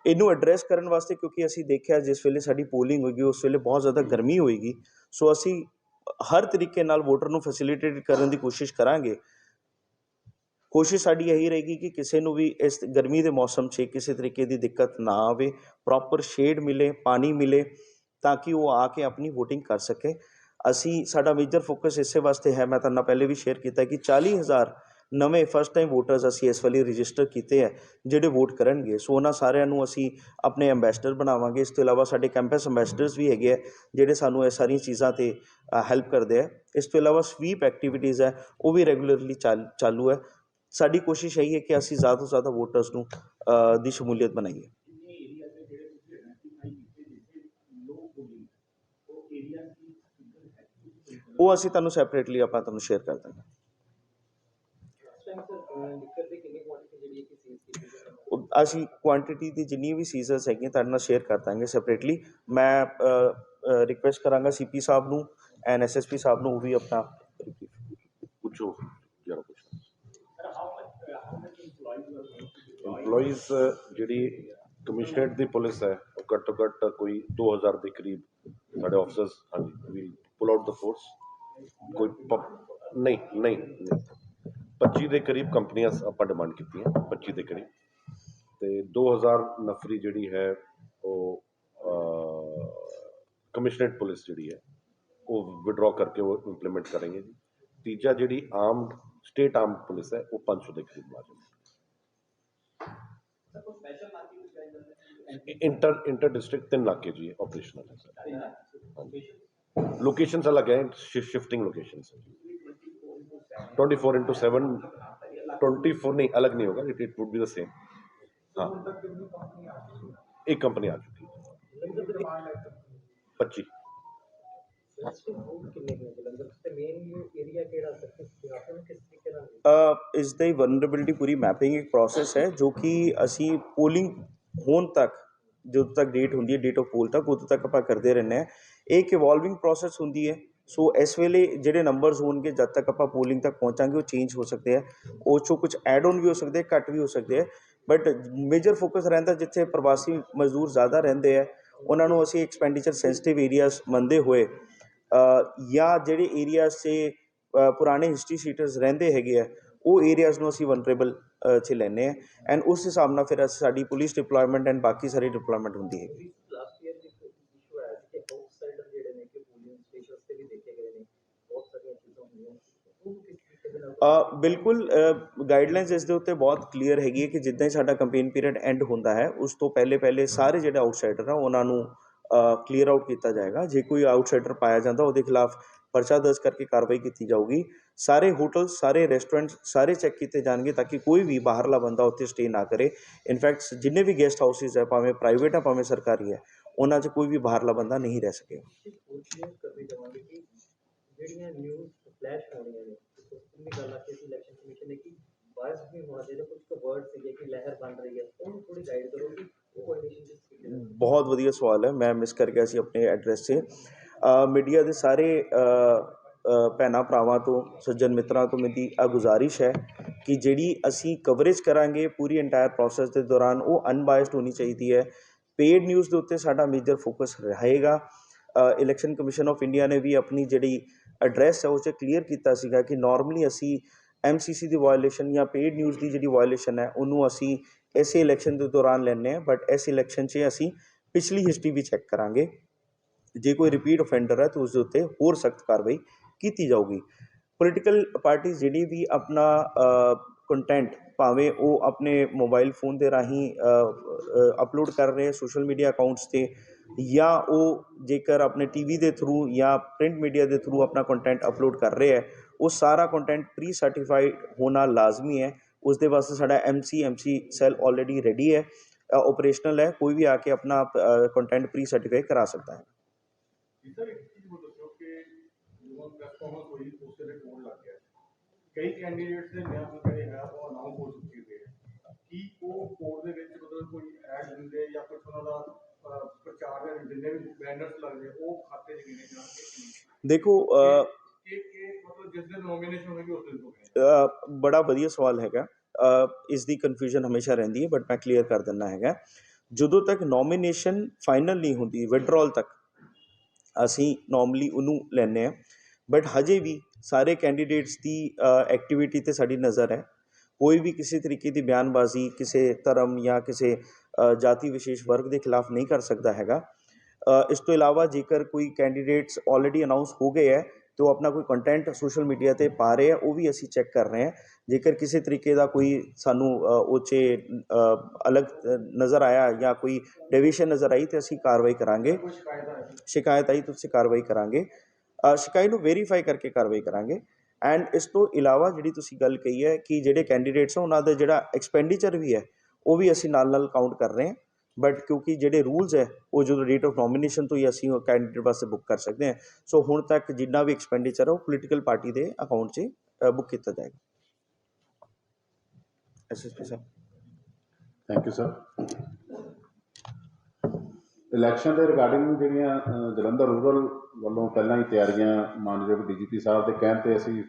ਇਹਨੂੰ ਐਡਰੈਸ ਕਰਨ ਵਾਸਤੇ ਕਿਉਂਕਿ ਅਸੀਂ ਦੇਖਿਆ ਜਿਸ ਵੇਲੇ ਸਾਡੀ ਪੋਲਿੰਗ ਹੋਏਗੀ, ਉਸ ਵੇਲੇ ਬਹੁਤ ਜ਼ਿਆਦਾ ਗਰਮੀ ਹੋਏਗੀ। ਸੋ ਅਸੀਂ ਹਰ ਤਰੀਕੇ ਨਾਲ ਵੋਟਰ ਨੂੰ ਫੈਸਿਲਿਟੇਟ ਕਰਨ ਦੀ ਕੋਸ਼ਿਸ਼ ਕਰਾਂਗੇ। ਕੋਸ਼ਿਸ਼ ਸਾਡੀ ਇਹੀ ਰਹੇਗੀ ਕਿ ਕਿਸੇ ਨੂੰ ਵੀ ਇਸ ਗਰਮੀ ਦੇ ਮੌਸਮ 'ਚ ਕਿਸੇ ਤਰੀਕੇ ਦੀ ਦਿੱਕਤ ਨਾ ਆਵੇ ਪ੍ਰੋਪਰ ਸ਼ੇਡ ਮਿਲੇ, ਪਾਣੀ ਮਿਲੇ, ਤਾਂ ਕਿ ਉਹ ਆ ਕੇ ਆਪਣੀ VOTING ਕਰ ਸਕੇ। ਅਸੀਂ, ਸਾਡਾ ਮੇਜਰ ਫੋਕਸ ਇਸੇ ਵਾਸਤੇ ਹੈ, ਮੈਂ ਤੁਹਾਨੂੰ ਪਹਿਲੇ ਵੀ ਸ਼ੇਅਰ ਕੀਤਾ ਕਿ 40000 ਨਵੇਂ ਫਸਟ ਟਾਈਮ ਵੋਟਰਸ ਅਸੀਂ ਇਸ ਵਾਲੀ ਰਜਿਸਟਰ ਕੀਤੇ ਹੈ ਜਿਹੜੇ ਵੋਟ ਕਰਨਗੇ। ਸੋ ਉਹਨਾਂ ਸਾਰਿਆਂ ਨੂੰ ਅਸੀਂ ਆਪਣੇ ਐਂਬੈਸਡਰ ਬਣਾਵਾਂਗੇ। ਇਸ ਤੋਂ ਇਲਾਵਾ ਸਾਡੇ ਕੈਂਪਸ ਐਂਬੈਸਡਰਸ ਵੀ ਹੈਗੇ ਆ, ਜਿਹੜੇ ਸਾਨੂੰ ਇਹ ਸਾਰੀਆਂ ਚੀਜ਼ਾਂ ਤੇ ਹੈਲਪ ਕਰਦੇ ਆ। ਇਸ ਤੋਂ ਇਲਾਵਾ ਸਵੀਪ ਐਕਟੀਵਿਟੀਜ਼ ਹੈ ਉਹ ਵੀ ਰੈਗੂਲਰਲੀ ਚਾਲੂ ਹੈ ਸਾਡੀ ਕੋਸ਼ਿਸ਼ ਇਹੀ ਹੈ ਕਿ ਅਸੀਂ ਜ਼ਿਆਦਾ ਤੋਂ ਜ਼ਿਆਦਾ ਵੋਟਰਸ ਨੂੰ ਦੀ ਸ਼ਮੂਲੀਅਤ ਬਣਾਈਏ। ਉਹ ਅਸੀਂ ਤੁਹਾਨੂੰ ਸੈਪਰੇਟਲੀ ਆਪਾਂ ਤੁਹਾਨੂੰ ਸ਼ੇਅਰ ਕਰ ਦਾਂਗੇ। ਅਸੀਂ ਕੁਆਂਟੀਟੀ ਦੀ ਜਿੰਨੀ ਵੀ ਸੀਜ਼ਨਸ ਹੈਗੀਆਂ ਤੁਹਾਡੇ ਨਾਲ ਸ਼ੇਅਰ ਕਰ ਦਾਂਗੇ ਸੈਪਰੇਟਲੀ ਮੈਂ ਰਿਕੁਐਸਟ ਕਰਾਂਗਾ ਸੀਪੀ ਸਾਹਿਬ ਨੂੰ ਐਨ ਐਸਐਸਪੀ ਸਾਹਿਬ ਨੂੰ ਉਹ ਵੀ ਆਪਣਾ ਪੁੱਛੋ ਕਿਹੜਾ ਪੁੱਛਣਾ EMPLOYEES ਜਿਹੜੀ ਕਮਿਸ਼ਨਰੇਟ ਦੀ ਪੁਲਿਸ ਹੈ ਉਹ ਘੱਟੋ ਘੱਟ ਕੋਈ 2000 ਦੇ ਕਰੀਬ ਸਾਡੇ ਆਫਸਰਸ ਹਾਂਜੀ ਵੀ ਪੁਲ ਆਊਟ ਦਾ ਫੋਰਸ ਕੋਈ ਪ- ਨਹੀਂ ਨਹੀਂ ਨਹੀਂ। 25 ਦੇ ਕਰੀਬ ਕੰਪਨੀਆਂ ਆਪਾਂ ਡਿਮਾਂਡ ਕੀਤੀਆਂ 25 ਦੇ ਕਰੀਬ ਤੇ 2000 ਨਫਰੀ ਜਿਹੜੀ ਹੈ ਉਹ ਕਮਿਸ਼ਨਰੇਟ ਪੁਲਿਸ ਜਿਹੜੀ ਹੈ ਉਹ ਵਿਡਰਾ ਕਰਕੇ ਉਹ ਇੰਪਲੀਮੈਂਟ ਕरेंगे ਜੀ ਤੀਜਾ ਜਿਹੜੀ ਆਰਮਡ ਸਟੇਟ ਆਰਮਡ ਪੁਲਿਸ ਹੈ ਉਹ 500 ਦੇ ਕਰੀਬ ਮੁਲਾਜ਼ਮ ਇੰਟਰ ਇੰਟਰ ਡਿਸਟ੍ਰਿਕਟ ਤਿੰਨ ਨਾਕੇ ਜੀ ਆਪਰੇਸ਼ਨਲ ਹੈ ਸਰ ਲੋਕੇਸ਼ਨਸ ਅਲੱਗ ਹੈ ਸ਼ਿਫਟਿੰਗ ਲੋਕੇਸ਼ਨਸ ਹੈ 24 into 7 24 नहीं अलग नहीं होगा it it would be the same हाँ एक कंपनी आ चुकी है पच्ची ਅ, ਇਸ ਦੀ ਵਲਨਰੇਬਿਲਿਟੀ ਪੂਰੀ ਮੈਪਿੰਗ ਇੱਕ ਪ੍ਰੋਸੈਸ ਹੈ ਜੋ ਕਿ ਅਸੀਂ ਪੋਲਿੰਗ ਹੋਣ ਤੱਕ ਜਦੋਂ ਤੱਕ ਡੇਟ ਹੁੰਦੀ ਹੈ ਡੇਟ ਆਫ ਪੋਲ ਤੱਕ ਉਦੋਂ ਤੱਕ ਆਪਾਂ ਕਰਦੇ ਰਹਿੰਦੇ ਹਾਂ ਇਹ ਇੱਕ ਇਵੋਲਵਿੰਗ ਪ੍ਰੋਸੈਸ ਹੁੰਦੀ ਹੈ ਸੋ ਇਸ ਵੇਲੇ ਜਿਹੜੇ ਨੰਬਰਸ ਹੋਣਗੇ, ਜਦ ਤੱਕ ਆਪਾਂ ਪੋਲਿੰਗ ਤੱਕ ਪਹੁੰਚਾਂਗੇ, ਉਹ ਚੇਂਜ ਹੋ ਸਕਦੇ ਆ। ਉਹ 'ਚੋਂ ਕੁਝ ਐਡ ਔਨ ਵੀ ਹੋ ਸਕਦੇ ਆ ਘੱਟ ਵੀ ਹੋ ਸਕਦੇ ਆ। ਬਟ ਮੇਜਰ ਫੋਕਸ ਰਹਿੰਦਾ ਜਿੱਥੇ ਪ੍ਰਵਾਸੀ ਮਜ਼ਦੂਰ ਜ਼ਿਆਦਾ ਰਹਿੰਦੇ ਆ, ਉਹਨਾਂ ਨੂੰ ਅਸੀਂ ਐਕਸਪੈਂਡੀਚਰ ਸੈਂਸਿਟਿਵ ਏਰੀਆਜ਼ ਮੰਨਦੇ ਹੋਏ ਜਾਂ ਜਿਹੜੇ ਏਰੀਆਜ਼ 'ਚ ਪੁਰਾਣੇ ਹਿਸਟਰੀ ਸੀਟਰਸ ਰਹਿੰਦੇ ਹੈਗੇ ਆ, ਉਹ ਏਰੀਆਜ਼ ਨੂੰ ਅਸੀਂ ਵਨਰੇਬਲ 'ਚ ਲੈਂਦੇ ਆ। ਐਂਡ ਉਸ ਹਿਸਾਬ ਨਾਲ ਫਿਰ ਅਸੀਂ ਸਾਡੀ ਪੁਲਿਸ ਡਿਪਲੋਇਮੈਂਟ ਐਂਡ ਬਾਕੀ ਸਾਰੀ ਡਿਪਲੋਇਮੈਂਟ ਹੁੰਦੀ ਹੈਗੀ ਲਾਸਟ ਈਅਰ ਵੀ ਇੱਕ ਇਸ਼ੂ ਆਇਆ ਸੀ ਕਿ ਆਊਟਸਾਈਡਰ ਜਿਹੜੇ ਨੇ ਕਿ ਪੋਲਿੰਗ ਸਟੇਸ਼ਨਸ ਤੇ ਵੀ ਦੇਖੇ ਗਏ ਨੇ ਬਹੁਤ ਸਾਰੀਆਂ ਚੀਜ਼ਾਂ ਹੁੰਦੀਆਂ ਉਹ ਕਿਸ ਤਰੀਕੇ ਦੇ ਨਾਲ ਅ, ਬਿਲਕੁਲ ਗਾਈਡਲਾਈਨਸ ਇਸ ਦੇ ਉੱਤੇ ਬਹੁਤ ਕਲੀਅਰ ਹੈਗੀ ਹੈ ਕਿ ਜਿੱਦਾਂ ਹੀ ਸਾਡਾ ਕੰਪੇਨ ਪੀਰੀਅਡ ਐਂਡ ਹੁੰਦਾ ਹੈ, ਉਸ ਤੋਂ ਪਹਿਲੇ ਪਹਿਲੇ ਸਾਰੇ ਜਿਹੜੇ ਆਊਟਸਾਈਡਰ ਆ, ਉਹਨਾਂ ਨੂੰ ਕਲੀਅਰ ਆਊਟ ਕੀਤਾ ਜਾਏਗਾ। ਜੇ ਕੋਈ ਆਊਟਸਾਈਡਰ ਪਾਇਆ ਜਾਂਦਾ, ਉਹਦੇ ਖਿਲਾਫ ਪਰਚਾ ਦਰਜ ਕਰਕੇ ਕਾਰਵਾਈ ਕੀਤੀ ਜਾਊਗੀ। ਸਾਰੇ ਹੋਟਲ ਸਾਰੇ ਰੈਸਟੋਰੈਂਟ ਸਾਰੇ ਚੈੱਕ ਕੀਤੇ ਜਾਣਗੇ ਤਾਂ ਕਿ ਕੋਈ ਵੀ ਬਾਹਰਲਾ ਬੰਦਾ ਉੱਥੇ ਸਟੇ ਨਾ ਕਰੇ। ਇਨਫੈਕਟ ਜਿੰਨੇ ਵੀ ਗੈਸਟ ਹਾਊਸਿਸ ਹੈ ਭਾਵੇਂ ਪ੍ਰਾਈਵੇਟ ਹੈ ਭਾਵੇਂ ਸਰਕਾਰੀ ਹੈ ਉਹਨਾਂ 'ਚ ਕੋਈ ਵੀ ਬਾਹਰਲਾ ਬੰਦਾ ਨਹੀਂ ਰਹਿ ਸਕੇ। ਜਿਹੜੀਆਂ ਨਿਊਜ਼ ਫਲੈਸ਼ ਹੋਣੀਆਂ ਨੇ ਉਸ ਦੀ ਗੱਲ ਆ ਕਿ ਇਲੈਕਸ਼ਨ ਕਮਿਸ਼ਨ ਨੇ ਕਿ ਬਾਇਸ ਨਹੀਂ ਹੋਣਾ ਚਾਹੀਦਾ ਕੁਝ ਕੁ ਵਰਡ ਸੀਗੇ ਕਿ ਲਹਿਰ ਬਣ ਰਹੀ ਹੈ ਉਹਨੂੰ ਥੋੜੀ ਗਾਈਡ ਕਰੋ ਕਿ ਉਹ ਕੋਆਰਡੀਨੇਸ਼ਨ ਕਿਸ ਤਰੀਕੇ ਨਾਲ ਬਹੁਤ ਵਧੀਆ ਸਵਾਲ ਹੈ ਮੈਂ ਮਿਸ ਕਰ ਗਿਆ ਸੀ ਆਪਣੇ ਐਡਰੈਸ 'ਤੇ ਮੀਡੀਆ ਦੇ ਸਾਰੇ ਅ, ਭੈਣਾਂ ਭਰਾਵਾਂ ਤੋਂ ਸੱਜਣ ਮਿੱਤਰਾਂ ਤੋਂ ਮੇਰੀ ਆ ਗੁਜ਼ਾਰਿਸ਼ ਹੈ ਕਿ ਜਿਹੜੀ ਅਸੀਂ ਕਵਰੇਜ ਕਰਾਂਗੇ ਪੂਰੀ ਇੰਟਾਇਰ ਪ੍ਰੋਸੈਸ ਦੇ ਦੌਰਾਨ ਉਹ ਅਨਬਾਇਸਡ ਹੋਣੀ ਚਾਹੀਦੀ ਹੈ। ਪੇਡ ਨਿਊਜ਼ ਦੇ ਉੱਤੇ ਸਾਡਾ ਮੇਜਰ ਫੋਕਸ ਰਹੇਗਾ। ਇਲੈਕਸ਼ਨ ਕਮਿਸ਼ਨ ਆਫ ਇੰਡੀਆ ਨੇ ਵੀ ਆਪਣੀ ਜਿਹੜੀ ਐਡਰੈਸ ਹੈ, ਉਹ 'ਚ ਕਲੀਅਰ ਕੀਤਾ ਸੀਗਾ ਕਿ ਨਾਰਮਲੀ ਅਸੀਂ ਐਮਸੀਸੀ ਦੀ ਵਾਇਓਲੇਸ਼ਨ ਜਾਂ ਪੇਡ ਨਿਊਜ਼ ਦੀ ਜਿਹੜੀ ਵਾਇਓਲੇਸ਼ਨ ਹੈ, ਉਹਨੂੰ ਅਸੀਂ ਇਸੇ ਇਲੈਕਸ਼ਨ ਦੇ ਦੌਰਾਨ ਲੈਂਦੇ ਹਾਂ ਬਟ ਇਸ ਇਲੈਕਸ਼ਨ 'ਚ ਅਸੀਂ ਪਿਛਲੀ ਹਿਸਟਰੀ ਵੀ ਚੈੱਕ ਕਰਾਂਗੇ। ਜੇ ਕੋਈ ਰਿਪੀਟ ਅਫੈਂਡਰ ਹੈ, ਤਾਂ ਉਸ ਦੇ ਉੱਤੇ ਹੋਰ ਸਖਤ ਕਾਰਵਾਈ ਕੀਤੀ ਜਾਊਗੀ। ਪੋਲੀਟੀਕਲ ਪਾਰਟੀਆਂ ਜਿਹੜੀ ਵੀ ਆਪਣਾ ਕੰਟੈਂਟ ਭਾਵੇਂ ਉਹ ਆਪਣੇ ਮੋਬਾਈਲ ਫੋਨ ਦੇ ਰਾਹੀਂ ਅਪਲੋਡ ਕਰ ਰਹੇ ਸੋਸ਼ਲ ਮੀਡੀਆ ਅਕਾਊਂਟਸ ਤੇ ਜਾਂ ਉਹ ਜੇਕਰ ਆਪਣੇ ਟੀਵੀ ਦੇ ਥਰੂ ਜਾਂ ਪ੍ਰਿੰਟ ਮੀਡੀਆ ਦੇ ਥਰੂ ਆਪਣਾ ਕੰਟੈਂਟ ਅਪਲੋਡ ਕਰ ਰਹੇ ਹੈ ਉਹ ਸਾਰਾ ਕੰਟੈਂਟ ਪ੍ਰੀ ਸਰਟੀਫਾਈਡ ਹੋਣਾ ਲਾਜ਼ਮੀ ਹੈ ਉਸ ਦੇ ਵਾਸਤੇ ਸਾਡਾ MC MC cell already ready ਹੈ ਆਪਰੇਸ਼ਨਲ ਹੈ ਕੋਈ ਵੀ ਆ ਕੇ ਆਪਣਾ ਕੰਟੈਂਟ ਪ੍ਰੀ ਸਰਟੀਫਾਈ ਕਰਾ ਸਕਦਾ ਹੈ ਸਰ ਇੱਕ ਚੀਜ਼ ਹੋਰ ਦੱਸੋ ਕਿ ਜਦੋਂ ਪ੍ਰੈਸ ਕਾਨਫਰੰਸ ਹੋਈ ਉਸ ਦੇ ਕੋਲ ਲੱਗ ਗਿਆ ਕਈ ਕੈਂਡੀਡੇਟਸ ਦੇ ਨਾਮ ਜਿਹੜੇ ਹੈ ਉਹ ਅਨਾਉਂਸ ਹੋ ਚੁੱਕੇ ਨੇ ਕੀ ਉਹ ਕੋਡ ਦੇ ਵਿੱਚ ਮਤਲਬ ਕੋਈ ਐਡ ਦਿੰਦੇ ਜਾਂ ਕੁਝ ਉਹਨਾਂ ਦਾ ਅਹ, ਪ੍ਰਚਾਰ ਦੇ ਜਿੰਨੇ ਵੀ ਬੈਨਰਸ ਲੱਗਦੇ ਉਹ ਖਾਤੇ 'ਚ ਗਿਣੇ ਜਾਣਗੇ ਕਿ ਨਹੀਂ? ਦੇਖੋ ਅ, ਕਿ ਕਿ ਮਤਲਬ ਜਿਸ ਦਿਨ ਨੋਮੀਨੇਸ਼ਨ ਹੋਏਗੀ ਉਸ ਦਿਨ ਤੋਂ ਗਿਣੇ। ਅ, ਬੜਾ ਵਧੀਆ ਸਵਾਲ ਹੈਗਾ। ਇਸ ਦੀ ਕਨਫਿਊਜ਼ਨ ਹਮੇਸ਼ਾ ਰਹਿੰਦੀ ਹੈ ਬਟ ਮੈਂ ਕਲੀਅਰ ਕਰ ਦਿੰਦਾ ਹੈਗਾ। ਜਦੋਂ ਤੱਕ ਨੋਮੀਨੇਸ਼ਨ ਫਾਈਨਲ ਨਹੀਂ ਹੁੰਦੀ ਵਿਡਰਾਲ ਤੱਕ ਅਸੀਂ ਨਾਰਮਲੀ ਉਹਨੂੰ ਲੈਂਦੇ ਹਾਂ। ਬਟ ਹਜੇ ਵੀ ਸਾਰੇ ਕੈਂਡੀਡੇਟਸ ਦੀ ਐਕਟੀਵਿਟੀ ਤੇ ਸਾਡੀ ਨਜ਼ਰ ਹੈ। ਕੋਈ ਵੀ ਕਿਸੇ ਤਰੀਕੇ ਦੀ ਬਿਆਨਬਾਜ਼ੀ ਕਿਸੇ ਧਰਮ ਜਾਂ ਕਿਸੇ ਜਾਤੀ ਵਿਸ਼ੇਸ਼ ਵਰਗ ਦੇ ਖਿਲਾਫ ਨਹੀਂ ਕਰ ਸਕਦਾ ਹੈਗਾ। ਇਸ ਤੋਂ ਇਲਾਵਾ ਜੇਕਰ ਕੋਈ ਕੈਂਡੀਡੇਟਸ ਆਲਰੇਡੀ ਅਨਾਉਂਸ ਹੋ ਗਏ ਹੈ ਤੇ ਉਹ ਆਪਣਾ ਕੋਈ ਕੰਟੈਂਟ ਸੋਸ਼ਲ ਮੀਡੀਆ ਤੇ ਪਾ ਰਹੇ ਆ ਉਹ ਵੀ ਅਸੀਂ ਚੈੱਕ ਕਰ ਰਹੇ ਹਾਂ। ਜੇਕਰ ਕਿਸੇ ਤਰੀਕੇ ਦਾ ਕੋਈ ਸਾਨੂੰ ਅ, ਉਹ 'ਚ ਅ, ਅਲੱਗ ਨਜ਼ਰ ਆਇਆ ਜਾਂ ਕੋਈ ਡੇਵੀਏਸ਼ਨ ਨਜ਼ਰ ਆਈ ਤੇ ਅਸੀਂ ਕਾਰਵਾਈ ਕਰਾਂਗੇ। ਸ਼ਿਕਾਇਤ ਆਈ? ਸ਼ਿਕਾਇਤ ਆਈ ਤਾਂ ਅਸੀਂ ਕਾਰਵਾਈ ਕਰਾਂਗੇ। ਸ਼ਿਕਾਇਤ ਨੂੰ ਵੈਰੀਫਾਈ ਕਰਕੇ ਕਾਰਵਾਈ ਕਰਾਂਗੇ। ਐਂਡ ਇਸ ਤੋਂ ਇਲਾਵਾ ਜਿਹੜੀ ਤੁਸੀਂ ਗੱਲ ਕਹੀ ਹੈ ਕਿ ਜਿਹੜੇ ਕੈਂਡੀਡੇਟਸ ਆ, ਉਹਨਾਂ ਦਾ ਜਿਹੜਾ ਐਕਸਪੈਂਡੀਚਰ ਵੀ ਹੈ, ਉਹ ਵੀ ਅਸੀਂ ਨਾਲ ਨਾਲ ਕਾਊਂਟ ਕਰ ਰਹੇ ਹਾਂ। ਬਟ ਕਿਉਂਕਿ ਜਿਹੜੇ ਰੂਲਸ ਹੈ, ਉਹ ਜਦੋਂ ਡੇਟ ਆਫ ਨੋਮੀਨੇਸ਼ਨ ਤੋਂ ਹੀ ਅਸੀਂ ਉਹ ਕੈਂਡੀਡੇਟ ਵਾਸਤੇ ਬੁੱਕ ਕਰ ਸਕਦੇ ਹਾਂ। ਸੋ ਹੁਣ ਤੱਕ ਜਿੰਨਾ ਵੀ ਐਕਸਪੈਂਡੀਚਰ ਹੈ ਉਹ ਪੋਲੀਟੀਕਲ ਪਾਰਟੀ ਦੇ ਅਕਾਊਂਟ 'ਚ ਬੁੱਕ ਕੀਤਾ ਜਾਏਗਾ। ਐਸਐਸਪੀ ਸਾਹਿਬ ਥੈਂਕ ਯੂ ਸਰ ਇਲੈਕਸ਼ਨ ਦੇ ਰਿਗਾਰਡਿੰਗ ਜਿਹੜੀਆਂ ਅ, ਜਲੰਧਰ ਰੂਰਲ ਵੱਲੋਂ ਪਹਿਲਾਂ ਹੀ ਤਿਆਰੀਆਂ ਮਾਨਯੋਗ ਡੀਜੀਪੀ ਸਾਹਿਬ ਦੇ ਕਹਿਣ ਤੇ ਅਸੀਂ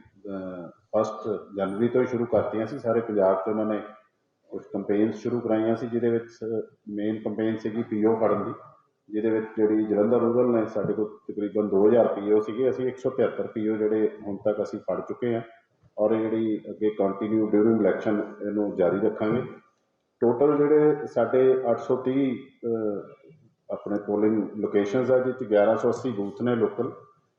ਫਸਟ ਜਨਵਰੀ ਤੋਂ ਹੀ ਸ਼ੁਰੂ ਕਰਤੀਆਂ ਸੀ ਸਾਰੇ ਪੰਜਾਬ 'ਚ ਉਹਨਾਂ ਨੇ ਕੁਝ ਕੰਪੇਨਸ ਸ਼ੁਰੂ ਕਰਾਈਆਂ ਸੀ ਜਿਹਦੇ ਵਿੱਚ ਮੇਨ ਕੰਪੇਨ ਸੀਗੀ ਪੀਓ ਫੜਨ ਦੀ ਜਿਹਦੇ ਵਿੱਚ ਜਿਹੜੀ ਜਲੰਧਰ ਰੂਰਲ ਨੇ ਸਾਡੇ ਕੋਲ ਤਕਰੀਬਨ 2000 ਪੀਓ ਸੀਗੇ ਅਸੀਂ 173 ਪੀਓ ਜਿਹੜੇ ਹੁਣ ਤੱਕ ਅਸੀਂ ਫੜ ਚੁੱਕੇ ਹਾਂ ਔਰ ਇਹ ਜਿਹੜੀ ਅੱਗੇ ਕੰਟੀਨਿਊ ਡਿਊਰਿੰਗ ਇਲੈਕਸ਼ਨ ਇਹਨੂੰ ਜਾਰੀ ਰੱਖਾਂਗੇ। ਟੋਟਲ ਜਿਹੜੇ ਸਾਡੇ 830 ਅ, ਆਪਣੇ ਪੋਲਿੰਗ ਲੋਕੇਸ਼ਨਸ ਆ ਜਿਹਦੇ 'ਚ 1180 ਬੂਥ ਨੇ ਲੋਕਲ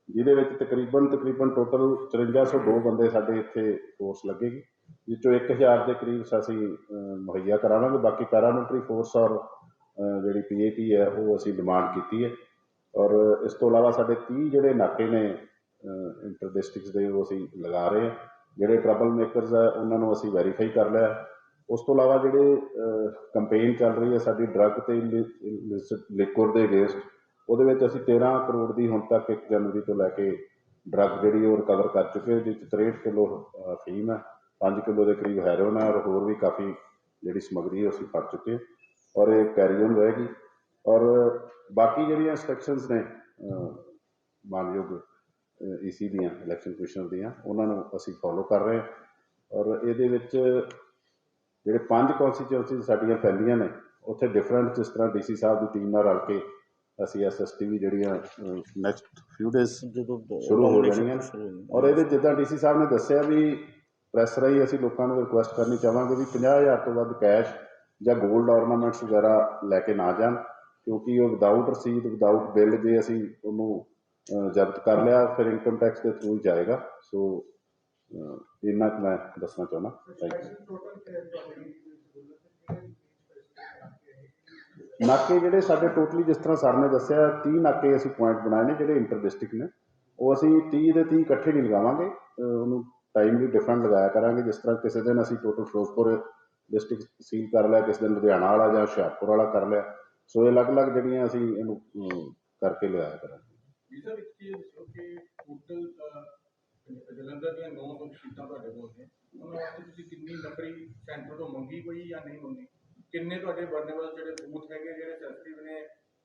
ਜਿਹਦੇ ਵਿੱਚ ਤਕਰੀਬਨ ਤਕਰੀਬਨ ਟੋਟਲ 5402 ਬੰਦੇ ਸਾਡੇ ਇੱਥੇ ਫੋਰਸ ਲੱਗੇਗੀ ਜਿਸ ਚੋਂ 1000 ਦੇ ਕਰੀਬ ਅਸੀਂ ਮੁਹੱਈਆ ਕਰਾਵਾਂਗੇ ਬਾਕੀ ਪੈਰਾਮਿਲਟਰੀ ਫੋਰਸ ਔਰ ਅ, ਜਿਹੜੀ ਪੀਏਪੀ ਹੈ ਉਹ ਅਸੀਂ ਡਿਮਾਂਡ ਕੀਤੀ ਹੈ। ਔਰ ਇਸ ਤੋਂ ਇਲਾਵਾ ਸਾਡੇ 30 ਜਿਹੜੇ ਨਾਕੇ ਨੇ ਇੰਟਰ ਡਿਸਟ੍ਰਿਕਟਸ ਦੇ ਉਹ ਅਸੀਂ ਲਗਾ ਰਹੇ ਹਾਂ। ਜਿਹੜੇ ਟਰਬਲ ਮੇਕਰਸ ਆ ਉਹਨਾਂ ਨੂੰ ਅਸੀਂ ਵੈਰੀਫਾਈ ਕਰ ਲਿਆ ਉਸ ਤੋਂ ਇਲਾਵਾ ਜਿਹੜੇ ਕੰਪੇਨ ਚੱਲ ਰਹੀ ਹੈ ਸਾਡੀ ਡਰੱਗ ਤੇ ਲਿਕਵਿਡ ਦੇ ਅਗੇਂਸਟ ਉਹਦੇ ਵਿੱਚ ਅਸੀਂ 13 ਕਰੋੜ ਦੀ ਹੁਣ ਤੱਕ 1 ਜਨਵਰੀ ਤੋਂ ਲੈ ਕੇ ਡਰੱਗ ਜਿਹੜੀ ਉਹ ਰਿਕਵਰ ਕਰ ਚੁੱਕੇ ਹਾਂ, ਜਿਹਦੇ 'ਚ 63 ਕਿਲੋ ਅ, ਅਫੀਮ ਹੈ 5 ਕਿਲੋ ਦੇ ਕਰੀਬ ਹੈਰੋਨ ਹੈ ਔਰ ਹੋਰ ਵੀ ਕਾਫੀ ਜਿਹੜੀ ਸਮੱਗਰੀ ਹੈ ਅਸੀਂ ਫੜ ਚੁੱਕੇ ਹਾਂ ਔਰ ਇਹ ਕੈਰੀ ਔਨ ਰਹੇਗੀ ਔਰ ਬਾਕੀ ਜਿਹੜੀਆਂ ਇੰਸਟਰਕਸ਼ਨਸ ਨੇ ਅ, ਮਾਨਯੋਗ ਈਸੀ ਦੀਆਂ ਇਲੈਕਸ਼ਨ ਕਮਿਸ਼ਨਰ ਦੀਆਂ ਉਹਨਾਂ ਨੂੰ ਅਸੀਂ ਫੋਲੋ ਕਰ ਰਹੇ ਹਾਂ ਔਰ ਇਹਦੇ ਵਿੱਚ ਜਿਹੜੇ ਪੰਜ ਕਨਸਟੀਚੁਐਂਸੀਜ਼ ਸਾਡੀਆਂ ਫੈਲੀਆਂ ਨੇ ਉੱਥੇ ਡਿਫਰੈਂਟ ਜਿਸ ਤਰ੍ਹਾਂ ਡੀਸੀ ਸਾਹਿਬ ਦੀ ਟੀਮ ਨਾਲ ਰਲ ਕੇ ਅਸੀਂ ਐਸਐਸਟੀ ਵੀ ਜਿਹੜੀਆਂ ਨੈਕਸਟ ਫਿਊ ਜਦੋਂ ਸ਼ੁਰੂ ਹੋ ਜਾਣੀਆਂ। ਔਰ ਇਹਦੇ ਜਿੱਦਾਂ ਡੀਸੀ ਸਾਹਿਬ ਨੇ ਦੱਸਿਆ ਵੀ ਪ੍ਰੈਸ ਰਾਹੀਂ ਅਸੀਂ ਲੋਕਾਂ ਨੂੰ ਰਿਕੁਐਸਟ ਕਰਨੀ ਚਾਹਾਂਗੇ ਵੀ 50000 ਤੋਂ ਵੱਧ ਕੈਸ਼ ਜਾਂ 골ਡ ਆਰਨਾਮੈਂਟਸ ਵਗੈਰਾ ਲੈ ਕੇ ਨਾ ਜਾਣ ਕਿਉਂਕਿ ਉਹ ਵਿਦਆਊਟ ਰਸੀਦ ਵਿਦਆਊਟ ਬਿੱਲ ਜੇ ਅਸੀਂ ਉਹਨੂੰ ਜ਼ਬਤ ਕਰ ਲਿਆ ਫਿਰ ਇਨਕਮ ਟੈਕਸ ਦੇ ਥਰੂ ਜਾਏਗਾ ਸੋ ਇੰਨਾ ਕੁ ਮੈਂ ਦੱਸਣਾ ਚਾਹੁੰਦਾ ਨਾਕੇ ਜਿਹੜੇ ਸਾਡੇ ਟੋਟਲੀ ਜਿਸ ਤਰ੍ਹਾਂ ਸਰ ਨੇ ਦੱਸਿਆ 30 ਨਾਕੇ ਅਸੀਂ ਪੁਆਇੰਟ ਬਣਾਏ ਨੇ ਜਿਹੜੇ ਇੰਟਰ ਡਿਸਟ੍ਰਿਕਟ ਨੇ ਉਹ ਅਸੀਂ 30 ਦੇ 30 ਇਕੱਠੇ ਨਹੀਂ ਲਗਾਵਾਂਗੇ ਉਹਨੂੰ ਟਾਈਮ ਵੀ ਡਿਫਰੈਂਟ ਲਗਾਇਆ ਕਰਾਂਗੇ ਜਿਸ ਤਰ੍ਹਾਂ ਕਿਸੇ ਦਿਨ ਅਸੀਂ ਟੋਟਲ ਫਿਰੋਜ਼ਪੁਰ ਡਿਸਟ੍ਰਿਕਟ ਸੀਲ ਕਰ ਲਿਆ ਕਿਸੇ ਦਿਨ ਲੁਧਿਆਣਾ ਵਾਲਾ ਜਾਂ ਹੁਸ਼ਿਆਰਪੁਰ ਵਾਲਾ ਕਰ ਲਿਆ ਸੋ ਇਹ ਅਲੱਗ-ਅਲੱਗ ਜਿਹੜੀਆਂ ਅਸੀਂ ਇਹਨੂੰ ਕਰਕੇ ਲਗਾਇਆ ਕਰਾਂਗੇ ਵੀਜ਼ਾ ਵਿੱਚ ਕੀ ਹੈ ਕਿ ਟੋਟਲ ਜਲੰਧਰ ਦੀਆਂ 9 ਸੀਟਾਂ ਤੁਹਾਡੇ ਕੋਲ ਨੇ। ਉਹਨਾਂ ਵਾਸਤੇ ਤੁਸੀਂ ਕਿੰਨੀ ਨਫਰੀ ਸੈਂਟਰ ਤੋਂ ਮੰਗੀ ਕੋਈ ਜਾਂ ਨਹੀਂ ਮੰਗੀ? ਕਿੰਨੇ ਤੁਹਾਡੇ ਵਰਨੇਬਲ ਜਿਹੜੇ ਬੂਥ ਹੈਗੇ, ਜਿਹੜੇ ਸੈਂਸਿਟਿਵ ਨੇ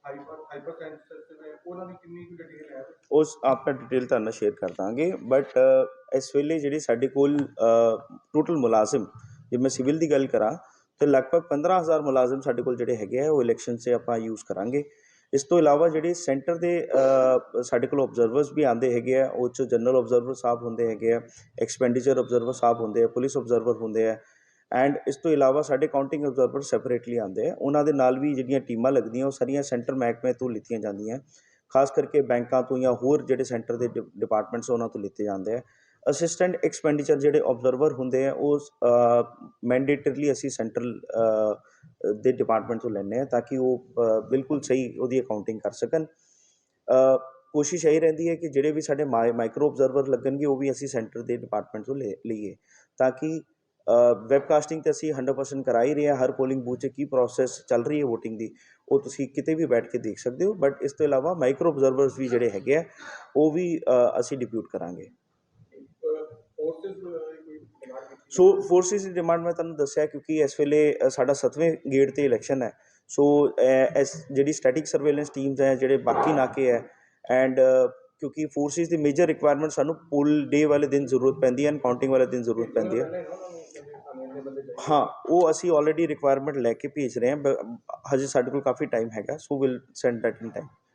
ਹਾਈਪਰ ਹਾਈਪਰ ਸੈਂਸਿਟਿਵ ਨੇ, ਉਹਨਾਂ ਦੀ ਕਿੰਨੀ ਕੁ ਡਿਟੇਲ ਹੈ? ਉਸ ਆਪਾਂ ਡਿਟੇਲ ਤੁਹਾਨੂੰ ਸ਼ੇਅਰ ਕਰ ਦਾਂਗੇ ਬਟ ਇਸ ਵੇਲੇ ਜਿਹੜੀ ਸਾਡੇ ਕੋਲ ਟੋਟਲ ਮੁਲਾਜ਼ਮ, ਜੇ ਮੈਂ ਸਿਵਲ ਦੀ ਗੱਲ ਕਰਾਂ, ਤੇ ਲਗਭਗ 15000 ਮੁਲਾਜ਼ਮ ਸਾਡੇ ਕੋਲ ਜਿਹੜੇ ਹੈਗੇ ਆ, ਉਹ ਇਲੈਕਸ਼ਨ 'ਚ ਆਪਾਂ ਯੂਜ਼ ਕਰਾਂਗੇ। ਇਸ ਤੋਂ ਇਲਾਵਾ ਜਿਹੜੇ ਸੈਂਟਰ ਦੇ ਸਾਡੇ ਕੋਲ ਆਬਜ਼ਰਵਰਸ ਵੀ ਆਉਂਦੇ ਹੈਗੇ ਆ, ਉਹ 'ਚ ਜਨਰਲ ਆਬਜ਼ਰਵਰ ਸਾਹਿਬ ਹੁੰਦੇ ਹੈਗੇ ਆ ਐਕਸਪੈਂਡੀਚਰ ਆਬਜ਼ਰਵਰ ਸਾਹਿਬ ਹੁੰਦੇ ਆ ਪੁਲਿਸ ਆਬਜ਼ਰਵਰ ਹੁੰਦੇ ਆ ਐਂਡ ਇਸ ਤੋਂ ਇਲਾਵਾ ਸਾਡੇ ਕਾਊਂਟਿੰਗ ਆਬਜ਼ਰਵਰ ਸੈਪਰੇਟਲੀ ਆਉਂਦੇ ਆ, ਉਹਨਾਂ ਦੇ ਨਾਲ ਵੀ ਜਿਹੜੀਆਂ ਟੀਮਾਂ ਲੱਗਦੀਆਂ, ਉਹ ਸਾਰੀਆਂ ਸੈਂਟਰ ਮਹਿਕਮੇ ਤੋਂ ਲਿੱਤੀਆਂ ਜਾਂਦੀਆਂ, ਖਾਸ ਕਰਕੇ ਬੈਂਕਾਂ ਤੋਂ ਜਾਂ ਹੋਰ ਜਿਹੜੇ ਸੈਂਟਰ ਦੇ ਡਿਪਾਰਟਮੈਂਟਸ ਉਹਨਾਂ ਤੋਂ ਲਿੱਤੇ ਜਾਂਦੇ ਆ। ਅਸਿਸਟੈਂਟ ਐਕਸਪੈਂਡੀਚਰ ਜਿਹੜੇ ਆਬਜ਼ਰਵਰ ਹੁੰਦੇ ਆ, ਉਹ ਮੈਂਡੇਟਰੀਲੀ ਅਸੀਂ ਸੈਂਟਰਲ ਦੇ ਡਿਪਾਰਟਮੈਂਟ ਤੋਂ ਲੈਂਦੇ ਆ ਤਾਂ ਕਿ ਉਹ ਬਿਲਕੁਲ ਸਹੀ ਉਹਦੀ ਅਕਾਊਂਟਿੰਗ ਕਰ ਸਕਣ। ਕੋਸ਼ਿਸ਼ ਇਹ ਰਹਿੰਦੀ ਹੈ ਕਿ ਜਿਹੜੇ ਵੀ ਸਾਡੇ ਮਾਈਕਰੋ ਆਬਜ਼ਰਵਰ ਲੱਗਣਗੇ, ਉਹ ਵੀ ਅਸੀਂ ਸੈਂਟਰ ਦੇ ਡਿਪਾਰਟਮੈਂਟ ਤੋਂ ਲੈ, ਲਈਏ। ਤਾਂ ਕਿ ਵੈਬਕਾਸਟਿੰਗ ਤੇ ਅਸੀਂ 100% ਕਰਾ ਹੀ ਰਹੇ ਹਾਂ। ਹਰ ਪੋਲਿੰਗ ਬੂਥ 'ਚ ਕੀ ਪ੍ਰੋਸੈਸ ਚੱਲ ਰਹੀ ਹੈ VOTING ਦੀ, ਉਹ ਤੁਸੀਂ ਕਿਤੇ ਵੀ ਬੈਠ ਕੇ ਦੇਖ ਸਕਦੇ ਹੋ। ਬਟ ਇਸ ਤੋਂ ਇਲਾਵਾ ਮਾਈਕਰੋ ਆਬਜ਼ਰਵਰਸ ਵੀ ਜਿਹੜੇ ਹੈਗੇ ਆ, ਉਹ ਵੀ ਅਸੀਂ ਡਿਪਿਊਟ ਕਰਾਂਗੇ ਫੋਰਸਸ ਕੋਈ ਡਿਮਾਂਡ ਕੀਤੀ ਸੋ ਫੋਰਸਿਸ ਦੀ ਡਿਮਾਂਡ ਮੈਂ ਤੁਹਾਨੂੰ ਦੱਸਿਆ ਕਿਉਂਕਿ ਇਸ ਵੇਲੇ ਸਾਡਾ ਸੱਤਵੇਂ ਗੇੜ ਤੇ ਇਲੈਕਸ਼ਨ ਹੈ। ਸੋ ਇਸ ਜਿਹੜੀ ਸਟੈਟਿਕ ਸਰਵੇਲੈਂਸ ਟੀਮਸ ਹੈ, ਜਿਹੜੇ ਬਾਕੀ ਨਾਕੇ ਹੈ ਐਂਡ ਕਿਉਂਕਿ ਫੋਰਸਿਸ ਦੀ ਮੇਜਰ ਰਿਕੁਆਇਰਮੈਂਟ ਸਾਨੂੰ ਪੁਲ ਡੇ ਵਾਲੇ ਦਿਨ ਜ਼ਰੂਰਤ ਪੈਂਦੀ ਹੈ ਕਾਊਂਟਿੰਗ ਵਾਲੇ ਦਿਨ ਜ਼ਰੂਰਤ ਪੈਂਦੀ ਹੈ। ਹਾਂ, ਉਹ ਅਸੀਂ ਆਲਰੇਡੀ ਰਿਕੁਆਇਰਮੈਂਟ ਲੈ ਕੇ ਭੇਜ ਰਹੇ ਹਾਂ, ਬ- ਹਜੇ ਸਾਡੇ ਕੋਲ ਕਾਫੀ ਟਾਈਮ ਹੈਗਾ so will send that in time